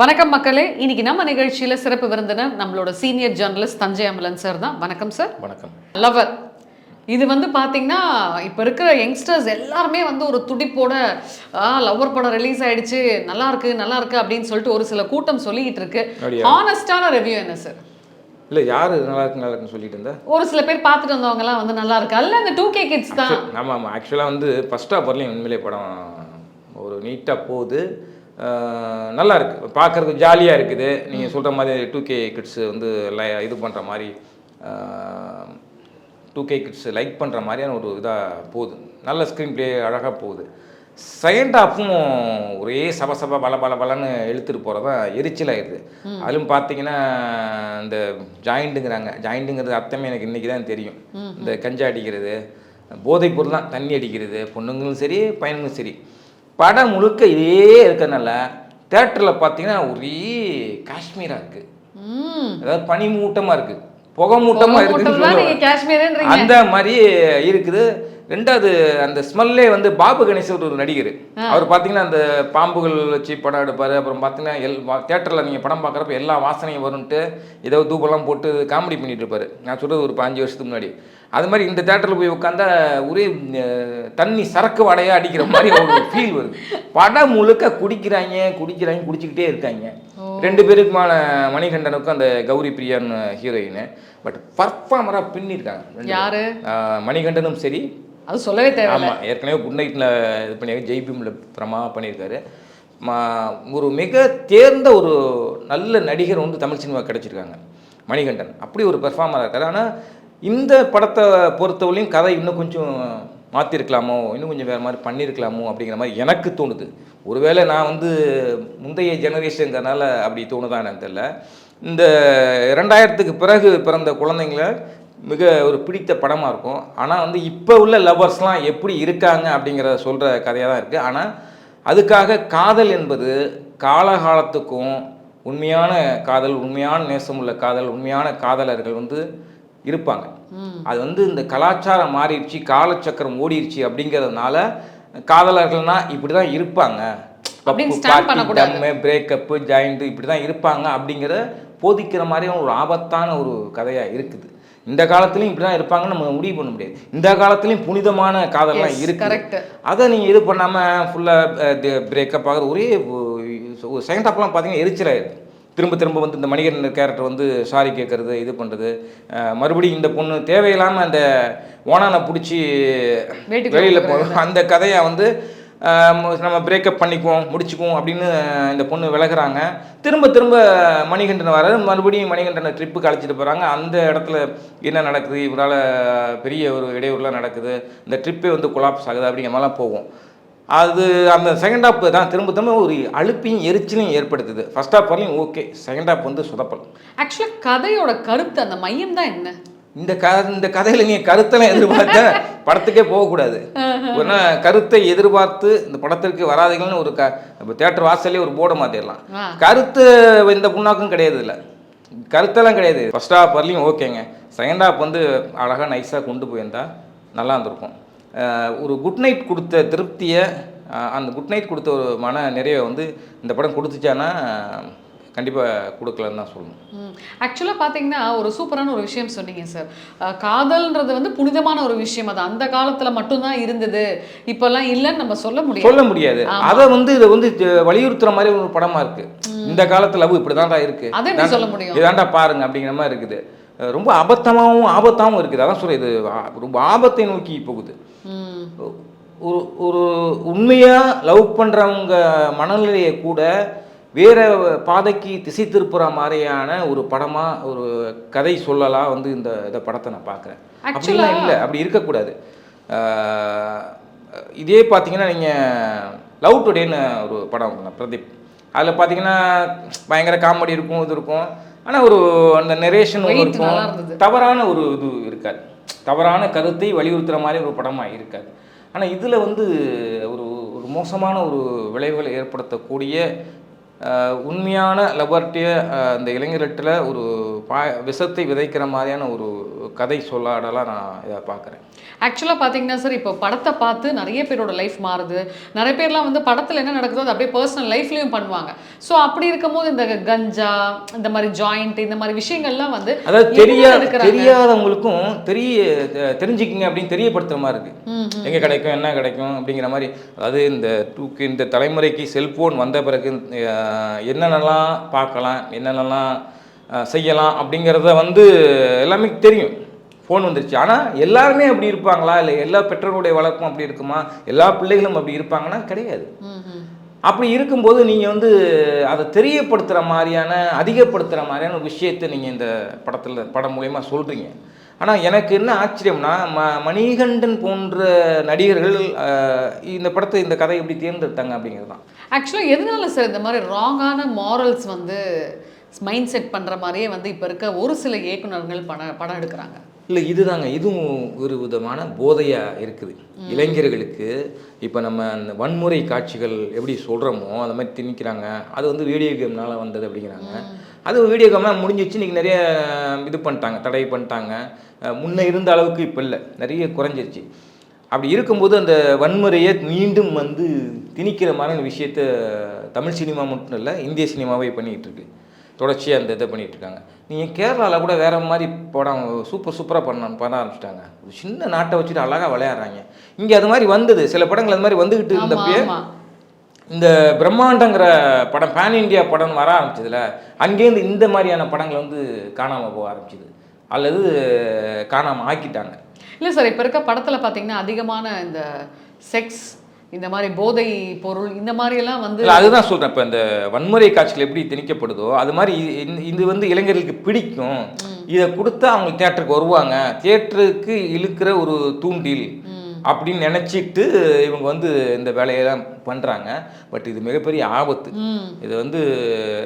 வணக்கம் மக்களே. இன்னைக்கு நம்ம நிகழ்ச்சியில சிறப்பு விருந்தினர் நம்மளோட senior journalist Thanjai Amalan sir தான். வணக்கம் சார் வணக்கம். லவர் இது வந்து பாத்தீங்கன்னா இப்போ இருக்கிற யங்ஸ்டர்ஸ் எல்லாருமே வந்து ஒரு துடிப்போட லவ்வர் படம் ரிலீஸ் ஆயிடுச்சு. நல்லா இருக்கு நல்லா இருக்கு அப்படின்னு சொல்லிட்டு ஒரு சில கூட்டம் சொல்லிக்கிட்டு இருக்கு? ஹானஸ்டான ரிவ்யூ என்ன சார் இல்லை யார் நல்லா இருக்கு நல்லா இருக்குன்னு சொல்லிட்டு இருந்தா? ஒரு சில பேர் பார்த்துட்டு வந்தவங்க எல்லாம் வந்து நல்லா இருக்கு. அல்ல அந்த டூ கே கிட்ஸ் தான். ஆமாம் ஆமாம் ஆக்சுவலாக வந்து ஃபஸ்ட் ஹாஃப் வரலையும் உண்மையிலே படம் ஒரு நீட்டாக போகுது. நல்லா இருக்கு. பார்க்கறதுக்கு ஜாலியாக இருக்குது. நீங்கள் சொல்கிற மாதிரி டூ கே கிட்ஸ் வந்து லை- இது பண்ணுற மாதிரி டூ கே கிட்ஸ் லைக் பண்ணுற மாதிரியான ஒரு இதாக போகுது. நல்ல ஸ்க்ரீன் ப்ளே அழகாக போகுது. செகண்ட் ஹாஃபும் ஒரே சப சப பல பல பலன்னு இழுத்துட்டு போகிறதா எரிச்சலாயிருது அதிலும் பார்த்தீங்கன்னா இந்த ஜாயிண்ட்டுங்கிறாங்க ஜாயிண்ட்டுங்கிறது அர்த்தமே எனக்கு இன்றைக்கி தான் தெரியும். இந்த கஞ்சா அடிக்கிறது போதைப் பொருள் தான் தண்ணி அடிக்கிறது பொண்ணுங்களும் சரி பையனுங்களும் சரி. படம் முழுக்க இதே இருக்கறனால தேட்டரில் பார்த்தீங்கன்னா ஒரே காஷ்மீராக இருக்குது ம். அதாவது பனி மூட்டமாக இருக்குது புகை மூட்டமாக காஷ்மீர்ன்றீங்க. அந்த மாதிரி இருக்குது. ரெண்டாவது அந்த ஸ்மெல்லே வந்து பாபு கணேசன் ஒரு நடிகர். அவர் பார்த்தீங்கன்னா அந்த பாம்புகள் வச்சு படம் எடுப்பார். அப்புறம் பார்த்தீங்கன்னா எல் தேட்டரில் நீங்கள் படம் பார்க்குறப்ப எல்லா வாசனையும் வரும்ன்ட்டு ஏதோ தூபெல்லாம் போட்டு காமெடி பண்ணிட்டு இருப்பாரு. நான் சொல்கிறது ஒரு பாஞ்சு வருஷத்துக்கு முன்னாடி. அது மாதிரி இந்த தேட்டரில் போய் உட்காந்தா ஒரே தண்ணி சரக்கு வடையாக அடிக்கிற மாதிரி ஒரு ஃபீல் வருது. படம் முழுக்க குடிக்கிறாங்க குடிக்கிறாங்க குடிச்சிக்கிட்டே இருக்காங்க. ரெண்டு பேருக்குமான மணிகண்டனுக்கும் அந்த கௌரி பிரியான்னு ஹீரோயின் பட் பர்ஃபார்மராக பின்னிருக்காங்க யாரு? மணிகண்டனும் சரி. அது சொல்லவே தேவை ஆமாம் ஏற்கனவே குட் நைட்டில் இது பண்ணியிருக்காரு ஜெய்பீமில் பிரமா பண்ணியிருக்காரு. ஒரு மிக தேர்ந்த ஒரு நல்ல நடிகர் வந்து தமிழ் சினிமா கிடைச்சிருக்காங்க மணிகண்டன். அப்படி ஒரு பெர்ஃபார்மராக இருக்காரு. ஆனால் இந்த படத்தை பொறுத்தவரையும் கதை இன்னும் கொஞ்சம் மாற்றிருக்கலாமோ இன்னும் கொஞ்சம் வேறு மாதிரி பண்ணியிருக்கலாமோ அப்படிங்கிற மாதிரி எனக்கு தோணுது. ஒருவேளை நான் வந்து முந்தைய ஜெனரேஷனுங்கிறனால அப்படி தோணுதான் எனக்கு தெரியல. இந்த ரெண்டாயிரத்துக்கு பிறகு பிறந்த குழந்தைங்கள மிக ஒரு பிடித்த படமாக இருக்கும். ஆனால் வந்து இப்போ உள்ள லவர்ஸ்லாம் எப்படி இருக்காங்க அப்படிங்கிறத சொல்கிற கதையாக தான் இருக்குது ஆனால் அதுக்காக காதல் என்பது காலகாலத்துக்கும் உண்மையான காதல் உண்மையான நேசமுள்ள காதல் உண்மையான காதலர்கள் வந்து இருப்பாங்க. அது வந்து இந்த கலாச்சாரம் மாறிடுச்சு காலச்சக்கரம் ஓடிடுச்சு அப்படிங்கிறதுனால காதலர்கள்னா இப்படி தான் இருப்பாங்க பண்ணக்கூடாது. பிரேக்கப்பு ஜாயிண்ட் இப்படி தான் இருப்பாங்க அப்படிங்கிற போதிக்கிற மாதிரியான ஒரு ஆபத்தான ஒரு கதையாக இருக்குது. இந்த காலத்துலையும் இப்படி தான் இருப்பாங்கன்னு நம்ம முடிவு பண்ண முடியாது. இந்த காலத்துலையும் புனிதமான காதல்லாம் இருக்கு. அதை நீங்கள் இது பண்ணாமல் ஃபுல்லாக பிரேக்கப் ஆகுது ஒரே செகண்ட் ஹாப்லாம் பார்த்தீங்கன்னா எரிச்சலாயிருது திரும்ப திரும்ப வந்து இந்த மணிகண்டன் கேரக்டர் வந்து சாரி கேட்கறது இது பண்ணுறது மறுபடியும் இந்த பொண்ணு தேவையில்லாமல் அந்த ஓனானை பிடிச்சி வெளியில். போ அந்த கதையை வந்து நம்ம பிரேக்கப் பண்ணிக்குவோம் முடிச்சுக்குவோம் அப்படின்னு இந்த பொண்ணு விலகுறாங்க. திரும்ப திரும்ப மணிகண்டன் வர மறுபடியும் மணிகண்டனை ட்ரிப்புக்கு அழைச்சிட்டு போகிறாங்க அந்த இடத்துல என்ன நடக்குது? இவரால் பெரிய ஒரு இடையூறுலாம் நடக்குது. இந்த ட்ரிப்பே வந்து கொலாப்ஸ் ஆகுது அப்படிங்கிற மாதிரிலாம் போகும். அது அந்த செகண்ட் ஹாப் தான். திரும்ப திரும்ப ஒரு அலுப்பையும் எரிச்சலையும் ஏற்படுத்துது. ஃபர்ஸ்ட் ஹாப் வரலையும் ஓகே செகண்ட் ஹாப் வந்து சொதப்பல். ஆக்சுவலா கதையோட கருத்து அந்த மையம் தான் என்ன? இந்த க இந்த கதையில் நீங்கள் கருத்தெல்லாம் எதிர்பார்த்த படத்துக்கே போகக்கூடாது. ஏன்னா கருத்தை எதிர்பார்த்து இந்த படத்திற்கு வராதீங்கன்னு ஒரு க இப்போ தேட்டர் வாசல்லே ஒரு போர்டை மாற்றிடலாம். கருத்து இந்த புண்ணாக்கும் கிடையாது இல்லை கருத்தெல்லாம் கிடையாது. ஃபர்ஸ்ட் ஹாப் வரலையும் ஓகேங்க செகண்ட் ஹாப் வந்து அழகாக நைஸாக கொண்டு போயிருந்தா நல்லா இருந்திருக்கும். ஒரு குட் நைட் கொடுத்த திருப்தியை அந்த குட் நைட் கொடுத்த ஒரு மன நிறைவை வந்து இந்த படம் கொடுத்துச்சானா கண்டிப்பாக கொடுக்கலன்னு தான் சொல்லணும். ஆக்சுவலாக பார்த்தீங்கன்னா ஒரு சூப்பரான ஒரு விஷயம் சொன்னீங்க சார் காதல்ன்றது வந்து புனிதமான ஒரு விஷயம். அது அந்த காலத்தில் மட்டும்தான் இருந்தது. இப்போல்லாம் இல்லைன்னு நம்ம சொல்ல முடியாது. சொல்ல முடியாது. அதை வந்து இதை வந்து வலியுறுத்துற மாதிரி ஒரு படமா இருக்கு. இந்த காலத்துல லவ் இப்படிதான்டா இருக்கு. அதை எப்படி சொல்ல முடியும்? இதாண்டா பாருங்க அப்படிங்கிற மாதிரி இருக்குது. ரொம்ப அபத்தமாகவும் ஆபத்தாகவும் இருக்குது. அதான் சொல்றேன் இது ரொம்ப ஆபத்தை நோக்கி போகுது. ஒரு ஒரு உண்மையா லவ் பண்றவங்க மனநிலையை கூட வேற பாதைக்கு திசை திருப்புற மாதிரியான ஒரு படமா ஒரு கதை சொல்லலாம் வந்து இந்த இந்த படத்தை நான் பார்க்குறேன் அப்படிலாம் இல்லை அப்படி இருக்கக்கூடாது. இதே பார்த்தீங்கன்னா நீங்கள் லவ் டுடேன்னு ஒரு படம் பிரதீப். அதில் பார்த்தீங்கன்னா பயங்கர காமெடி இருக்கும் இது இருக்கும். ஆனால் ஒரு அந்த நெரேஷன் இருக்கும். தவறான ஒரு இது இருக்காது. தவறான கருத்தை வலியுறுத்துகிற மாதிரி ஒரு படமாக இருக்காது. ஆனால் இதில் வந்து ஒரு ஒரு மோசமான ஒரு விளைவுகளை ஏற்படுத்தக்கூடிய உண்மையான லெபர்ட்டியை அந்த இளைஞர்கிட்ட ஒரு பா விஷத்தை விதைக்கிற மாதிரியான ஒரு கதை சொல்லாடலாம் நான் இதை பார்க்குறேன். ஆக்சுவலாக பார்த்தீங்கன்னா சார் இப்போ படத்தை பார்த்து நிறைய பேரோட லைஃப் மாறுது. நிறைய பேர்லாம் வந்து படத்தில் என்ன நடக்குதோ அது அப்படியே பர்சனல் லைஃப்லையும் பண்ணுவாங்க. ஸோ அப்படி இருக்கும்போது இந்த கஞ்சா இந்த மாதிரி ஜாயிண்ட் இந்த மாதிரி விஷயங்கள்லாம் வந்து அதாவது எங்க தெரியா எடுக்கறாங்க? தெரியாதவங்களுக்கும் தெரிய தெரிஞ்சுக்கிங்க அப்படின்னு தெரியப்படுத்துற மாதிரி இருக்கு. எங்கே கிடைக்கும் என்ன கிடைக்கும் அப்படிங்கிற மாதிரி. அதாவது இந்த டூக்கு இந்த தலைமுறைக்கு செல்ஃபோன் வந்த பிறகு என்னென்னலாம் பார்க்கலாம் என்னென்னலாம் செய்யலாம் அப்படிங்கிறத வந்து எல்லாமே தெரியும். ஃபோன் வந்துருச்சு. ஆனால் எல்லாருமே அப்படி இருப்பாங்களா? இல்லை எல்லா பெற்றோருடைய வழக்கம் அப்படி இருக்குமா? எல்லா பிள்ளைகளும் அப்படி இருப்பாங்கன்னா கிடையாது. அப்படி இருக்கும்போது நீங்கள் வந்து அதை தெரியப்படுத்துகிற மாதிரியான அதிகப்படுத்துகிற மாதிரியான விஷயத்தை நீங்கள் இந்த படத்தில் படம் மூலயமா சொல்கிறீங்க ஆனால் எனக்கு என்ன ஆச்சரியம்னா ம மணிகண்டன் போன்ற நடிகர்கள் இந்த படத்தை இந்த கதை எப்படி தேர்ந்தெடுத்தாங்க அப்படிங்கிறது தான். ஆக்சுவலாக எதனால சார் இந்த மாதிரி ராங்கான மாரல்ஸ் வந்து மைண்ட் செட் பண்ணுற மாதிரியே வந்து இப்போ இருக்க ஒரு சில இயக்குனர்கள் படம் படம் எடுக்கிறாங்க? இல்லை இதுதாங்க. இதுவும் ஒரு விதமான போதையாக இருக்குது. இளைஞர்களுக்கு இப்போ நம்ம அந்த வன்முறை காட்சிகள் எப்படி சொல்கிறோமோ அந்த மாதிரி திணிக்கிறாங்க. அது வந்து வீடியோ கேம்னால வந்தது அப்படிங்கிறாங்க. அது வீடியோ கேம்லாம் முடிஞ்சிச்சு இன்றைக்கி நிறைய இது பண்ணிட்டாங்க தடை பண்ணிட்டாங்க. முன்ன இருந்த அளவுக்கு இப்போ இல்லை. நிறைய குறைஞ்சிருச்சு. அப்படி இருக்கும்போது அந்த வன்முறையை மீண்டும் வந்து திணிக்கிற மாதிரியான விஷயத்த தமிழ் சினிமா மட்டும் இல்லை இந்திய சினிமாவே பண்ணிக்கிட்டு இருக்கு. தொடர்ச்சியாக அந்த இதை பண்ணிட்டு இருக்காங்க. நீங்கள் கேரளாவில் கூட வேற மாதிரி படம் சூப்பர் சூப்பராக பண்ண பண்ண ஆரம்பிச்சிட்டாங்க. ஒரு சின்ன நாட்டை வச்சுட்டு அழகாக விளையாடுறாங்க. இங்கே அது மாதிரி வந்தது. சில படங்கள் அது மாதிரி வந்துக்கிட்டு இருந்தப்பயே இந்த பிரம்மாண்டங்கிற படம் பேன் இந்தியா படம் வர ஆரம்பிச்சதுல அங்கேருந்து இந்த மாதிரியான படங்கள் வந்து காணாமல் போக ஆரம்பிச்சுது. அல்லது காணாமல் ஆக்கிட்டாங்க. இல்லை சார் இப்போ இருக்க படத்தில் பார்த்தீங்கன்னா அதிகமான இந்த செக்ஸ் இந்த மாதிரி போதை பொருள் இந்த மாதிரி எல்லாம் வந்து அதுதான் சொல்கிறேன் இப்போ இந்த வன்முறை காட்சிகள் எப்படி திணிக்கப்படுதோ அது மாதிரி இது வந்து இளைஞர்களுக்கு பிடிக்கும். இதை கொடுத்தா அவங்க தியேட்டருக்கு வருவாங்க. தியேட்டருக்கு இழுக்கிற ஒரு தூண்டில் அப்படின்னு நினச்சிட்டு இவங்க வந்து இந்த வேலையெல்லாம் பண்ணுறாங்க பட் இது மிகப்பெரிய ஆபத்து. இது வந்து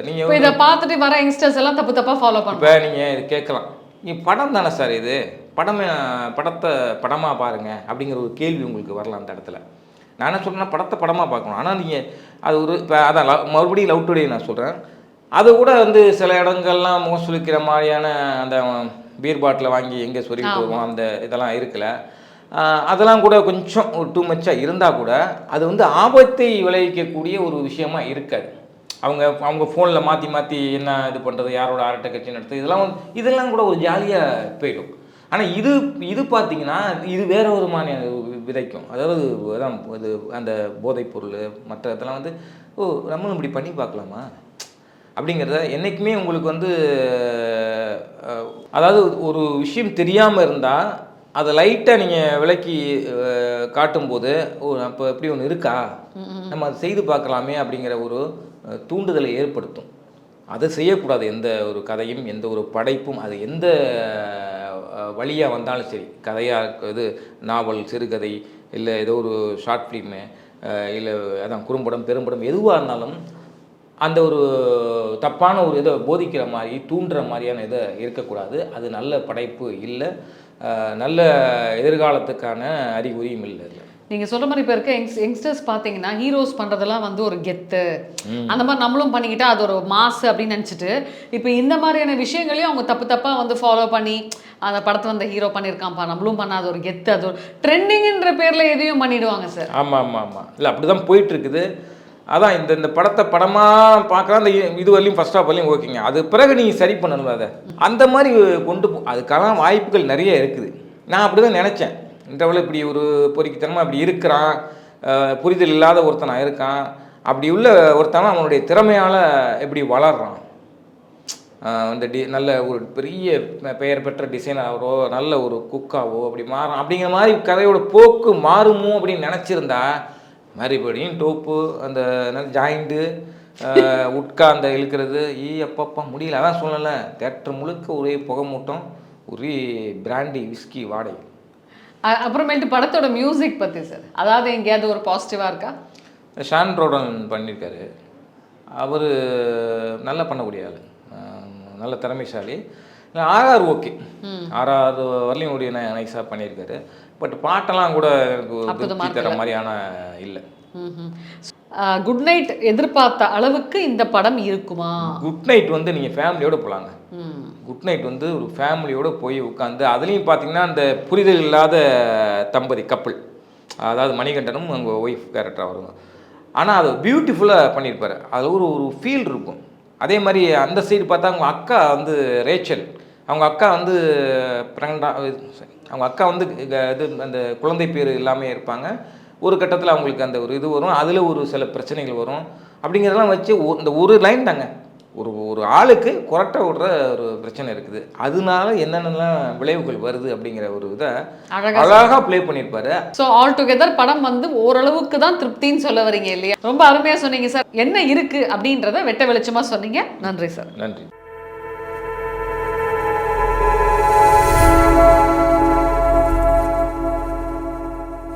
நீங்கள் இதை பார்த்துட்டு வர யங்ஸ்டர்ஸ் எல்லாம் தப்பு தப்பா ஃபாலோ பண்ணுறாங்க இப்போ நீங்கள் இது கேட்கலாம். நீ படம் தானே சார் இது? படமே படத்தை படமாக பாருங்க அப்படிங்கிற ஒரு கேள்வி உங்களுக்கு வரலாம் அந்த இடத்துல. நான் என்ன சொல்றேன்னா படத்தை படமாக பார்க்கணும். ஆனால் நீங்கள் அது ஒரு இப்போ அதான் love- மறுபடியும் லவ் டுடே நான் சொல்கிறேன் அது கூட வந்து சில இடங்கள்லாம் முகம் சுளிக்கிற மாதிரியான அந்த பீர் பாட்டில் வாங்கி எங்கே சொல்லிட்டு வருவோம் அந்த இதெல்லாம் இருக்குல்ல ஆஹ் அதெல்லாம் கூட கொஞ்சம் ஒரு டூ மச்சாக இருந்தால் கூட அது வந்து ஆபத்தை விளைவிக்கக்கூடிய ஒரு விஷயமா இருக்காது. அவங்க அவங்க ஃபோனில் மாற்றி மாற்றி என்ன இது பண்ணுறது யாரோட அரட்டை கட்சி நடத்துது இதெல்லாம் வந்து இதெல்லாம் கூட ஒரு ஜாலியாக போயிடும். ஆனால் இது இது பார்த்தீங்கன்னா இது வேற ஒரு மாதிரியான விதைக்கும். அதாவது அதான் இது அந்த போதைப் பொருள் மற்ற இதெல்லாம் வந்து ஓ நம்மளும் இப்படி பண்ணி பார்க்கலாமா? அப்படிங்கிறத என்றைக்குமே உங்களுக்கு வந்து அதாவது ஒரு விஷயம் தெரியாமல் இருந்தால் அதை லைட்டாக நீங்கள் விளக்கி காட்டும்போது ஓ அப்போ இப்படி ஒன்று இருக்கா? நம்ம அதை செய்து பார்க்கலாமே அப்படிங்கிற ஒரு தூண்டுதலை ஏற்படுத்தும். அதை செய்யக்கூடாது எந்த ஒரு கதையும் எந்த ஒரு படைப்பும் அது எந்த வழியாக வந்தாலும் சரி. கதையாக இது நாவல் சிறுகதை இல்லை ஏதோ ஒரு ஷார்ட் ஃபிலிமு இல்லை அதான் குறும்படம் பெரும்படம் எதுவாக இருந்தாலும் அந்த ஒரு தப்பான ஒரு இதை போதிக்கிற மாதிரி தூண்டுற மாதிரியான இதை இருக்கக்கூடாது. அது நல்ல படைப்பு இல்லை. நல்ல எதிர்காலத்துக்கான அறிகுறியும் இல்லை இதுல. நீங்க சொல்ற மாதிரி இப்போ இருக்க யங்ஸ் யங்ஸ்டர்ஸ் பார்த்தீங்கன்னா ஹீரோஸ் பண்றதெல்லாம் வந்து ஒரு கெத்து. அந்த மாதிரி நம்மளும் பண்ணிக்கிட்டா அது ஒரு மாசு அப்படின்னு நினச்சிட்டு இப்போ இந்த மாதிரியான விஷயங்களையும் அவங்க தப்பு தப்பா வந்து ஃபாலோ பண்ணி அந்த படத்தை வந்த ஹீரோ பண்ணியிருக்கான்ப்பா நம்மளும் பண்ண அது ஒரு கெத்து அது ஒரு ட்ரெண்டிங்கிற பேரில் எதையும் பண்ணிடுவாங்க சார். ஆமாம் ஆமாம் ஆமாம் இல்லை அப்படி தான் போயிட்டுருக்குது. அதான் இந்த இந்த படத்தை படமாக பார்க்கலாம் அந்த இது வரலையும் ஃபஸ்ட் ஆஃப் வரலையும் ஓகேங்க. அது பிறகு நீங்கள் சரி பண்ணணும் அதை. அந்த மாதிரி கொண்டு போ அதுக்கான வாய்ப்புகள் நிறைய இருக்குது. நான் அப்படி தான் நினச்சேன் இன்றவள இப்படி ஒரு பொறிக்கித்தனமாக இப்படி இருக்கிறான் புரிதல் இல்லாத ஒருத்தனாக இருக்கான். அப்படி உள்ள ஒருத்தன் அவனுடைய திறமையால் எப்படி வளர்றான். அந்த டி நல்ல ஒரு பெரிய பெயர் பெற்ற டிசைனராகவோ நல்ல ஒரு குக்காவோ அப்படி மாறும் அப்படிங்கிற மாதிரி கதையோட போக்கு மாறுமோ அப்படின்னு நினச்சிருந்தா மறுபடியும் டோப்பு அந்த ஜாயிண்ட்டு உட்கார்ந்த இழுக்கிறது ஈ அப்பப்பா முடியல. அதான் சொல்லல. தேட்டர் முழுக்க ஒரே புகை மூட்டம் ஒரே பிராண்டி விஸ்கி வாடகை அப்புறமேட்டு படத்தோட மியூசிக் பத்தி சார். அதாவது எங்கேயாவது ஒரு பாசிட்டிவா இருக்கா? ஷான் ரோடன் பண்ணியிருக்காரு அவர் நல்லா பண்ணக்கூடிய ஆள். நல்ல திறமைசாலி. RR okay. ஆர்ஆர் வரலையும் ஒரு நைஸாக பண்ணியிருக்காரு. பட் பாட்டெல்லாம் கூட எனக்கு தர மாதிரியான இல்லை. குட் நைட் எதிர்பார்த்த அளவுக்கு இந்த படம் இருக்குமா? குட் நைட் வந்து நீங்கள் ஃபேமிலியோட போகலாங்க. குட் நைட் வந்து ஒரு ஃபேமிலியோட போய் உட்காந்து அதுலேயும் பார்த்தீங்கன்னா அந்த புரிதல் இல்லாத தம்பதி கப்பல் அதாவது மணிகண்டனும் அவங்க ஒய்ஃப் கேரக்டராக வருவாங்க. ஆனால் அதை பியூட்டிஃபுல்லாக பண்ணியிருப்பாரு. அது ஒரு ஒரு ஃபீல் இருக்கும். அதே மாதிரி அந்த சைடு பார்த்தா அவங்க அக்கா வந்து ரேச்சல். அவங்க அக்கா வந்து பிரெக்னண்டா அவங்க அக்கா வந்து இது அந்த குழந்தை பேர் இல்லாமல் இருப்பாங்க. ஒரு கட்டத்தில் அவங்களுக்கு அந்த ஒரு இது வரும். அதில் ஒரு சில பிரச்சனைகள் வரும். அப்படிங்கிறதெல்லாம் வச்சு இந்த ஒரு லைன் தாங்க. ஒரு ஒரு ஆளுக்கு கொரட்டை விடுற ஒரு பிரச்சனை இருக்குது. அதனால என்னென்னலாம் விளைவுகள் வருது அப்படிங்கிற ஒரு இதை அழகா அழகாக ப்ளே பண்ணியிருப்பாரு. ஸோ ஆல் டுகெதர் படம் வந்து ஓரளவுக்கு தான் திருப்தின்னு சொல்ல வரீங்க இல்லையா? ரொம்ப அருமையா சொன்னீங்க சார் என்ன இருக்கு அப்படின்றத வெட்ட வெளிச்சமா சொன்னீங்க. நன்றி சார் நன்றி.